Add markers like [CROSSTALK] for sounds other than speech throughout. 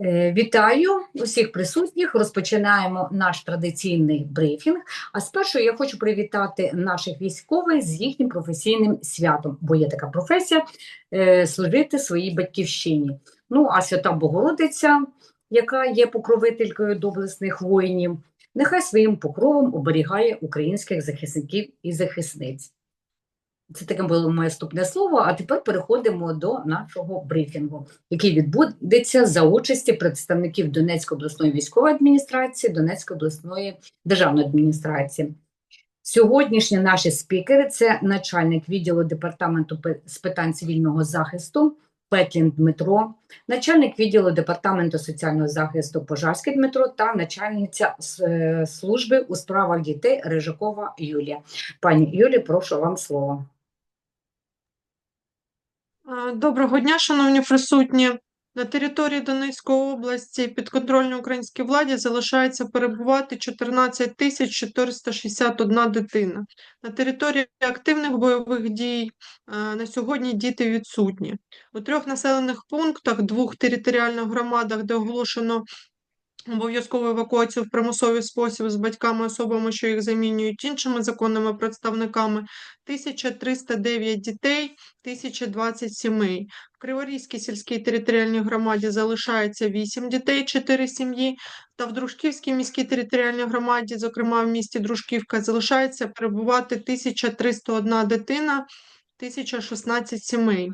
Е, Вітаю усіх присутніх. Розпочинаємо наш традиційний брифінг. А спершу я хочу привітати наших військових з їхнім професійним святом, бо є така професія е, служити своїй батьківщині. Ну а свята Богородиця, яка є покровителькою доблесних воїнів, нехай своїм покровом оберігає українських захисників і захисниць. Це таке було моє вступне слово. А тепер переходимо до нашого брифінгу, який відбудеться за участі представників Донецької обласної військової адміністрації, Донецької обласної державної адміністрації. Сьогоднішні наші спікери це начальник відділу департаменту з питань цивільного захисту Петлін Дмитро, начальник відділу департаменту соціального захисту Пожарський Дмитро та начальниця е, служби у справах дітей Рижакова Юлія. Пані Юлі, прошу вам слово. А, Доброго дня, шановні присутні. На території Донецької області підконтрольній українській владі залишається перебувати 14 тисяч 461 дитина. На території активних бойових дій е, на сьогодні діти відсутні. У трьох населених пунктах, двох територіальних громадах, де оголошено обов'язкову евакуацію в примусовий спосіб з батьками, особами, що їх замінюють іншими законними представниками, 1309 дітей, 1020 сімей. В Криворізькій сільській територіальній громаді залишається 8 дітей, 4 сім'ї, та в Дружківській міській територіальній громаді, зокрема в місті Дружківка, залишається перебувати 1301 дитина, 1016 сімей.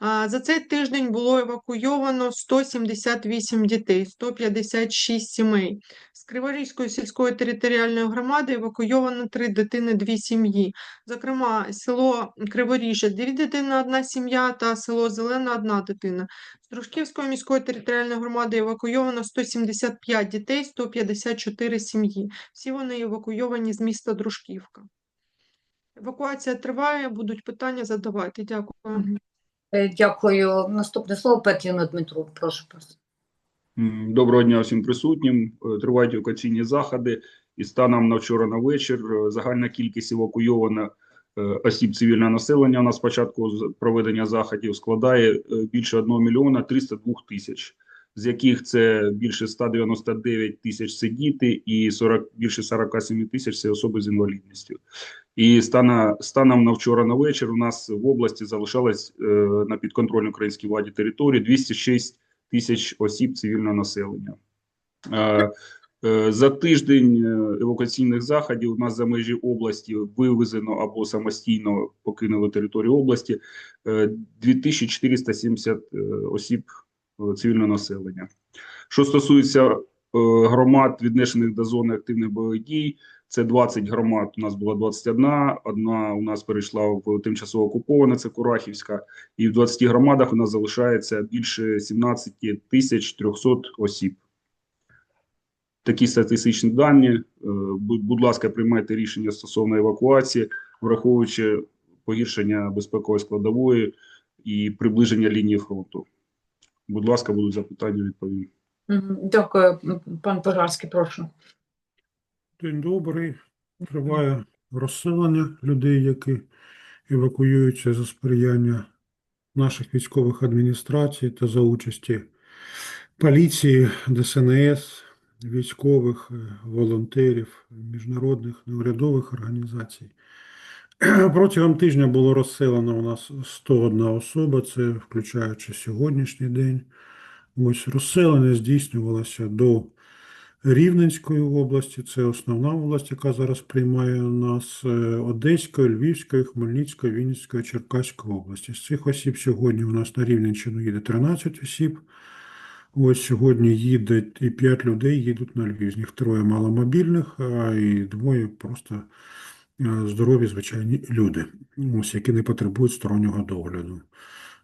За цей тиждень було евакуйовано 178 дітей, 156 сімей. З Криворізької сільської територіальної громади евакуйовано 3 дитини, 2 сім'ї. Зокрема, село Криворіжжя – 2 дитини, 1 сім'я та село Зелена – 1 дитина. З Дружківської міської територіальної громади евакуйовано 175 дітей, 154 сім'ї. Всі вони евакуйовані з міста Дружківка. Евакуація триває, будуть питання задавайте. Дякую. Е, Дякую. Наступне слово Петліну Дмитру. Прошу вас. Доброго дня всім присутнім. Е, Тривають евакуаційні заходи. І станом на вчора на вечір е, загальна кількість евакуйовано е, осіб цивільного населення у нас з проведення заходів складає більше 1 мільйона 302 тисяч, з яких це більше 199 тисяч це діти і 40, більше 47 тисяч це особи з інвалідністю. І стана, станом на вчора на вечір у нас в області залишалось е, на підконтрольній українській владі території 206 тисяч осіб цивільного населення. Е, е, За тиждень е, евакуаційних заходів у нас за межі області вивезено або самостійно покинули територію області е, 2470 е, осіб е, цивільного населення. Що стосується е, громад, віднесених до зони активних бойових дій, це 20 громад. У нас було 21, одна у нас перейшла в тимчасово окуповане, це Курахівська, і в 20 громадах у нас залишається більше 17 тисяч 300 осіб. Такі статистичні дані. Е, будь ласка, приймайте рішення стосовно евакуації, враховуючи погіршення безпекової складової і приближення лінії фронту. Будь ласка, будуть запитання, відповім. Дякую, пан Пожарський, прошу. День добрий. Триває розселення людей, які евакуюються за сприяння наших військових адміністрацій та за участі поліції, ДСНС, військових, е, волонтерів, міжнародних неурядових організацій. [CLEARS THROAT] Протягом тижня було розселено у нас 101 особа, це включаючи сьогоднішній день. Ось розселення здійснювалося до Рівненської області, це основна область, яка зараз приймає нас, е, Одеської, Львівської, Хмельницької, Вінницької, Черкаської області. З цих осіб сьогодні у нас на Рівненщину їде 13 осіб. Ось сьогодні їде і 5 людей їдуть на Львів. З них троє маломобільних, а і двоє просто здорові, звичайні люди, ось, які не потребують стороннього догляду.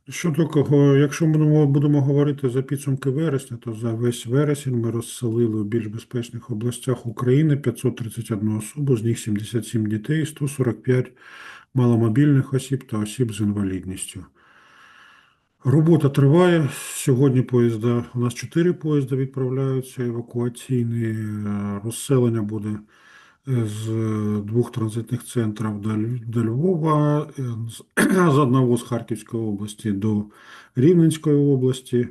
Щодо кого, якщо будемо, будемо говорити за підсумки вересня, то за весь вересень ми розселили у більш безпечних областях України 531 особу, з них 77 дітей, 145 маломобільних осіб та осіб з інвалідністю. Робота триває. Сьогодні поїзда, у нас 4 поїзда відправляються евакуаційні. Е, Розселення буде е, з двох транзитних центрів до, Львова, [CLEARS THROAT] з, одного з Харківської області до Рівненської області.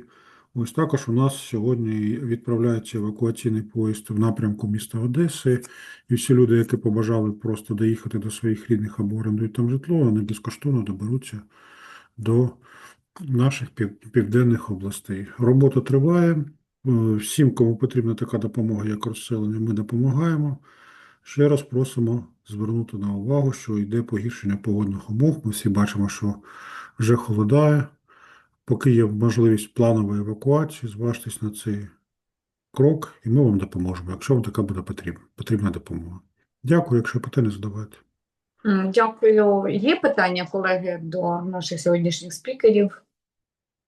Ось також у нас сьогодні відправляється евакуаційний поїзд в напрямку міста Одеси, і всі люди, які побажали просто доїхати до своїх рідних або орендують там житло, вони безкоштовно доберуться до наших пів- південних областей. Робота триває. Всім, кому потрібна така допомога, як розселення, ми допомагаємо. Ще раз просимо звернути на увагу, що йде погіршення погодних умов. Ми всі бачимо, що вже холодає. Поки є можливість планової евакуації, зважтесь на цей крок, і ми вам допоможемо, якщо вам така буде потрібна, потрібна допомога. Дякую, якщо питання задавайте. Дякую. Є питання, колеги, до наших сьогоднішніх спікерів?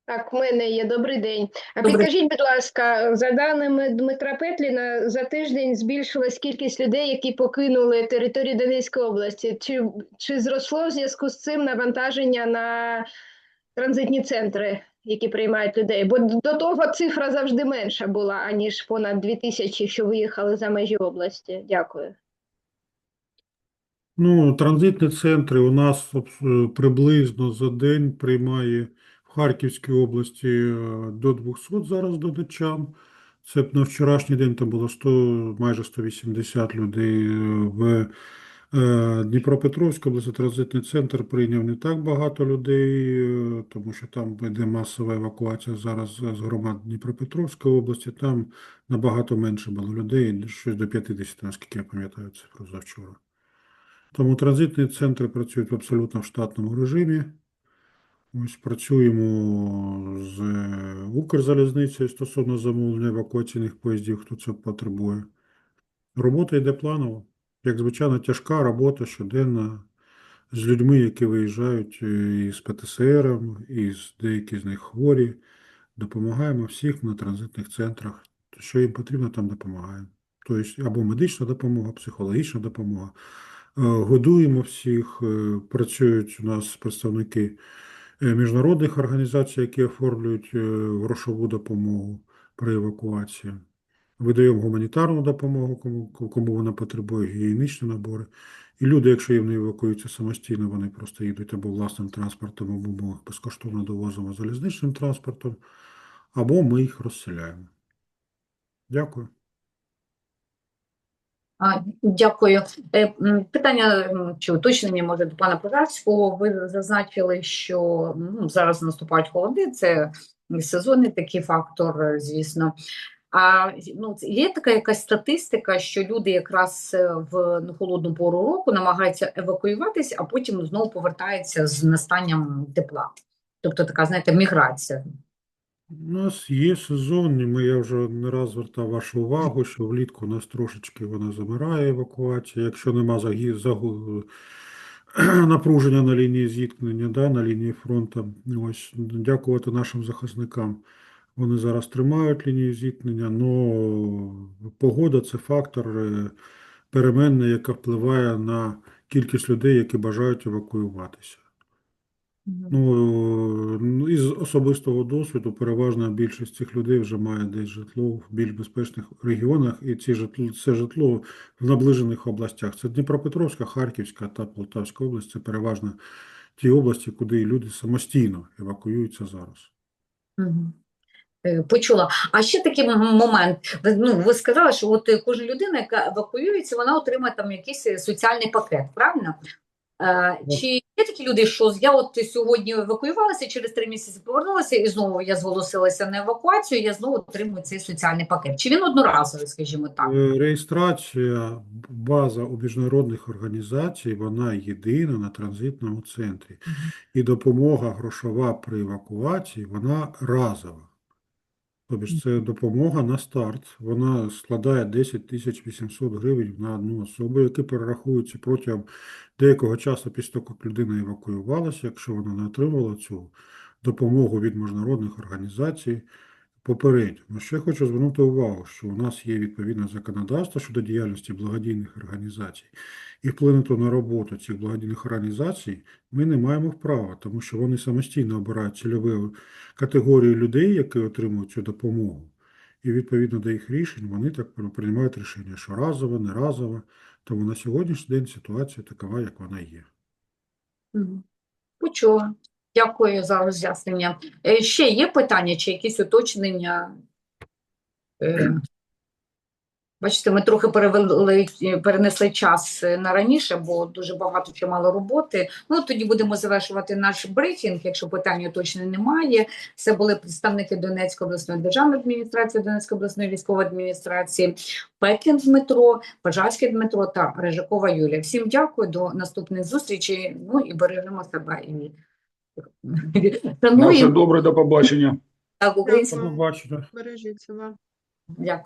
Так, в мене є добрий день. А Добрий. підкажіть, будь ласка, за даними Дмитра Петліна, за тиждень збільшилась кількість людей, які покинули територію Донецької області. Чи, чи зросло в зв'язку з цим навантаження на транзитні центри, які приймають людей? Бо до того цифра завжди менша була, аніж понад 2 тисячі, що виїхали за межі області. Дякую. Ну, транзитні центри у нас приблизно за день приймає Харківській області е, до 200 зараз донеччан. Це на вчорашній день там було 100, майже 180 людей. Е, В е, Дніпропетровській області транзитний центр прийняв не так багато людей, тому що там йде масова евакуація зараз з громад Дніпропетровської області. Там набагато менше було людей, щось до 50, наскільки я пам'ятаю цифру завчора. Тому транзитні центри працюють в абсолютно в штатному режимі. Ось працюємо з е, Укрзалізницею стосовно замовлення евакуаційних поїздів, хто це потребує. Робота йде планово. Як звичайно, тяжка робота щоденна з людьми, які виїжджають е, із ПТСР, із деякі з них хворі. Допомагаємо всіх на транзитних центрах. Що їм потрібно, там допомагаємо. Тобто або медична допомога, психологічна допомога. Е, Годуємо всіх, працюють у нас представники міжнародних організацій, які оформлюють е, грошову допомогу при евакуації. Видаємо гуманітарну допомогу, кому, кому вона потребує, гігієнічні набори. І люди, якщо їм не евакуюються самостійно, вони просто їдуть або власним транспортом, або ми безкоштовно довозимо залізничним транспортом, або ми їх розселяємо. Дякую. Дякую. Е, Питання чи уточнення може до пана Пожарського. Ви зазначили, що ну, зараз наступають холоди, це сезонний такий фактор, е, звісно. А ну, є така якась статистика, що люди якраз е, в ну, холодну пору року намагаються евакуюватись, а потім знову повертаються з настанням тепла. Тобто така, знаєте, міграція. У нас є сезонні, ми, я вже не раз звертав вашу увагу, що влітку у нас трошечки вона замирає евакуація, якщо нема загі, загу, [CLEARS THROAT] напруження на лінії зіткнення, да, на лінії фронту. Ось, дякувати нашим захисникам. Вони зараз тримають лінію зіткнення, але погода це фактор е, переменний, яка впливає на кількість людей, які бажають евакуюватися. Ну, ну, із особистого досвіду переважна більшість цих людей вже має десь житло в більш безпечних регіонах, і ці житло, це житло в наближених областях. Це Дніпропетровська, Харківська та Полтавська область. Це переважно ті області, куди люди самостійно евакуюються зараз. Е, Почула. А ще такий момент. Ви, ну, ви сказали, що от е, кожна людина, яка евакуюється, вона отримає там якийсь е, соціальний пакет, правильно? Е, чи є такі люди, що я от сьогодні евакуювалася, через три місяці повернулася, і знову я зголосилася на евакуацію, я знову отримую цей соціальний пакет? Чи він одноразовий, скажімо так? Е, Реєстрація, база у міжнародних організацій, вона єдина на транзитному центрі. І допомога грошова при евакуації, вона разова. Тобто це допомога на старт. Вона складає 10 тисяч 800 гривень на одну особу, які перераховуються протягом деякого часу після того, як людина евакуювалася, якщо вона не отримала цю допомогу від міжнародних організацій попередньо. Ще хочу звернути увагу, що у нас є відповідне законодавство щодо діяльності благодійних організацій. І вплинути на роботу цих благодійних організацій ми не маємо права, тому що вони самостійно обирають цільові категорії людей, які отримують цю допомогу. І відповідно до їх рішень вони так приймають рішення, що разово, не разово. Тому на сьогоднішній день ситуація такова, як вона є. Почула. Дякую за роз'яснення. Е, Ще є питання чи якісь уточнення? Е, Бачите, ми трохи перевели, перенесли час е, на раніше, бо дуже багато чимало роботи. Ну, тоді будемо завершувати наш брифінг, якщо питань точно немає. Це були представники Донецької обласної державної адміністрації, Донецької обласної військової адміністрації, Петлін Дмитро, Пожарський Дмитро та Рижакова Юлія. Всім дякую, до наступних зустрічей. Ну і бережемо себе. На все добре, до побачення. так, українців. До побачення. Бережіть себе. Дякую.